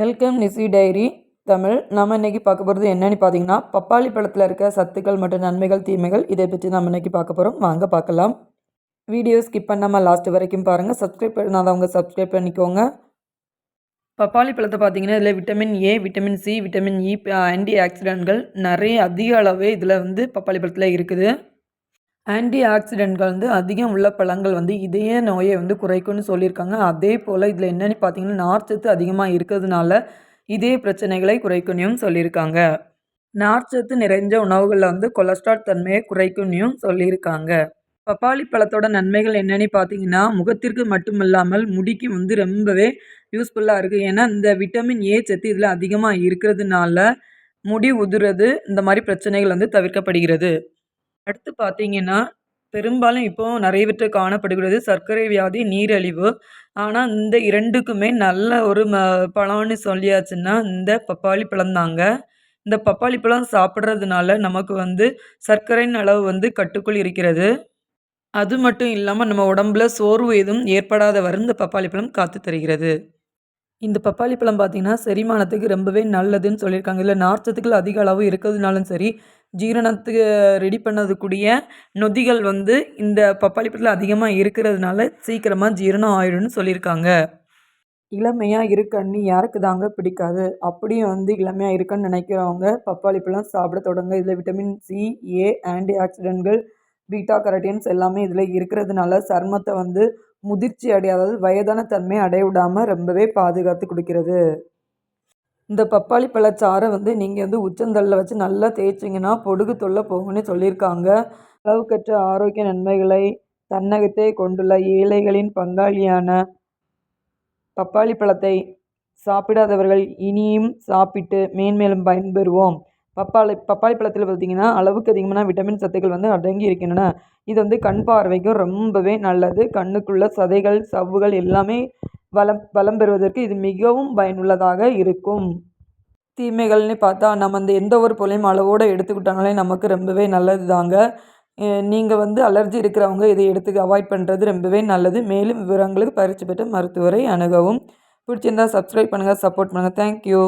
Welcome நிசி diary Tamil. நம்ம இன்றைக்கி பார்க்க போகிறது என்னென்னு பார்த்தீங்கன்னா பப்பாளி பழத்தில் இருக்க சத்துக்கள் மற்றும் நன்மைகள் தீமைகள் இதை பற்றி நம்ம இன்றைக்கி பார்க்க போகிறோம் வாங்க பார்க்கலாம். வீடியோ ஸ்கிப் பண்ணாமல் லாஸ்ட் வரைக்கும் பாருங்கள் சப்ஸ்கிரைப் பண்ணாதவங்க சப்ஸ்கிரைப் பண்ணிக்கோங்க. பப்பாளி பழத்தை பார்த்தீங்கன்னா இதில் vitamin A vitamin C vitamin E anti ஆக்சிடென்ட்கள் நிறைய அதிக அளவே இதில் வந்து பப்பாளி பழத்தில் இருக்குது. ஆன்டி ஆக்சிடென்ட்கள் வந்து அதிகம் உள்ள பழங்கள் வந்து இதய நோயை வந்து குறைக்கும்னு சொல்லியிருக்காங்க. அதே போல் இதில் என்னென்னு பார்த்தீங்கன்னா நார்ச்சத்து அதிகமாக இருக்கிறதுனால இதே பிரச்சனைகளை குறைக்கணும் சொல்லியிருக்காங்க. நார்ச்சத்து நிறைஞ்ச உணவுகளில் வந்து கொலஸ்ட்ரால் தன்மையை குறைக்கணும் சொல்லியிருக்காங்க. பப்பாளி பழத்தோட நன்மைகள் என்னென்னு பார்த்தீங்கன்னா முகத்திற்கு மட்டுமில்லாமல் முடிக்கு வந்து ரொம்பவே யூஸ்ஃபுல்லாக இருக்குது ஏன்னா இந்த விட்டமின் ஏ சத்து இதில் அதிகமாக இருக்கிறதுனால முடி உதுறது இந்த மாதிரி பிரச்சனைகள் வந்து தவிர்க்கப்படுகிறது. அடுத்து பார்த்தீங்கன்னா பெரும்பாலும் இப்போது நிறைய பேர்கிட்ட காணப்படுகிறது சர்க்கரை வியாதி நீரழிவு. ஆனால் இந்த இரண்டுக்குமே நல்ல ஒரு ம பழம்னு சொல்லியாச்சுன்னா இந்த பப்பாளி பழம்தாங்க இந்த பப்பாளி பழம் சாப்பிட்றதுனால நமக்கு வந்து சர்க்கரையின் அளவு வந்து கட்டுக்குள் இருக்கிறது. அது மட்டும் இல்லாமல் நம்ம உடம்புல சோர்வு எதுவும் ஏற்படாத வரும் இந்த பப்பாளி பழம் காத்து தருகிறது. இந்த பப்பாளி பழம் பார்த்திங்கன்னா செரிமானத்துக்கு ரொம்பவே நல்லதுன்னு சொல்லியிருக்காங்க. இல்லை நார்ச்சத்துக்கள் அதிக அளவு இருக்கிறதுனாலும் சரி ஜீரணத்துக்கு ரெடி பண்ணதுக்கூடிய நொதிகள் வந்து இந்த பப்பாளி பழத்தில் அதிகமாக இருக்கிறதுனால சீக்கிரமாக ஜீரணம் ஆயிடும்னு சொல்லியிருக்காங்க. இளமையாக இருக்கன்னு யாருக்கு தாங்க பிடிக்காது. அப்படியும் வந்து இளமையாக இருக்குன்னு நினைக்கிறவங்க பப்பாளி பழம் சாப்பிட தொடங்க. இதில் விட்டமின் சி ஏ ஆன்டி ஆக்சிடென்ட்கள் பீட்டா கரட்டின்ஸ் எல்லாமே இதில் இருக்கிறதுனால சர்மத்தை வந்து முதிர்ச்சி அடைய அதாவது வயதான தன்மை அடைய விடாமல் ரொம்பவே பாதுகாத்து கொடுக்கிறது. இந்த பப்பாளி பழச்சாறை வந்து நீங்கள் வந்து உச்சந்தலில் வச்சு நல்லா தேய்ச்சிங்கன்னா பொடுகு தொல்லை போகும்னு சொல்லியிருக்காங்க. அளவுக்கற்ற ஆரோக்கிய நன்மைகளை தன்னகத்தை கொண்டுள்ள ஏழைகளின் பங்காளியான பப்பாளி பழத்தை சாப்பிடாதவர்கள் இனியும் சாப்பிட்டு மேன்மேலும் பயன்பெறுவோம். பப்பாளி பப்பாளி பழத்தில் பார்த்திங்கன்னா அளவுக்கு அதிகமான விட்டமின் சத்துக்கள் வந்து அடங்கி இருக்கின்றன. இது வந்து கண் பார்வைக்கும் ரொம்பவே நல்லது. கண்ணுக்குள்ள சதைகள் சவ்வுகள் எல்லாமே வளம் வளம் பெறுவதற்கு இது மிகவும் பயனுள்ளதாக இருக்கும். தீமைகள்னு பார்த்தா நம்ம அந்த எந்த ஒரு பொருளையும் அளவோடு எடுத்துக்கிட்டாங்களே நமக்கு ரொம்பவே நல்லது தாங்க. நீங்கள் வந்து அலர்ஜி இருக்கிறவங்க இதை எடுத்து அவாய்ட் பண்ணுறது ரொம்பவே நல்லது. மேலும் விவரங்களுக்கு பயிற்சி பெற்ற மருத்துவரை அணுகவும். பிடிச்சிருந்தால் சப்ஸ்கிரைப் பண்ணுங்கள் சப்போர்ட் பண்ணுங்கள் தேங்க்யூ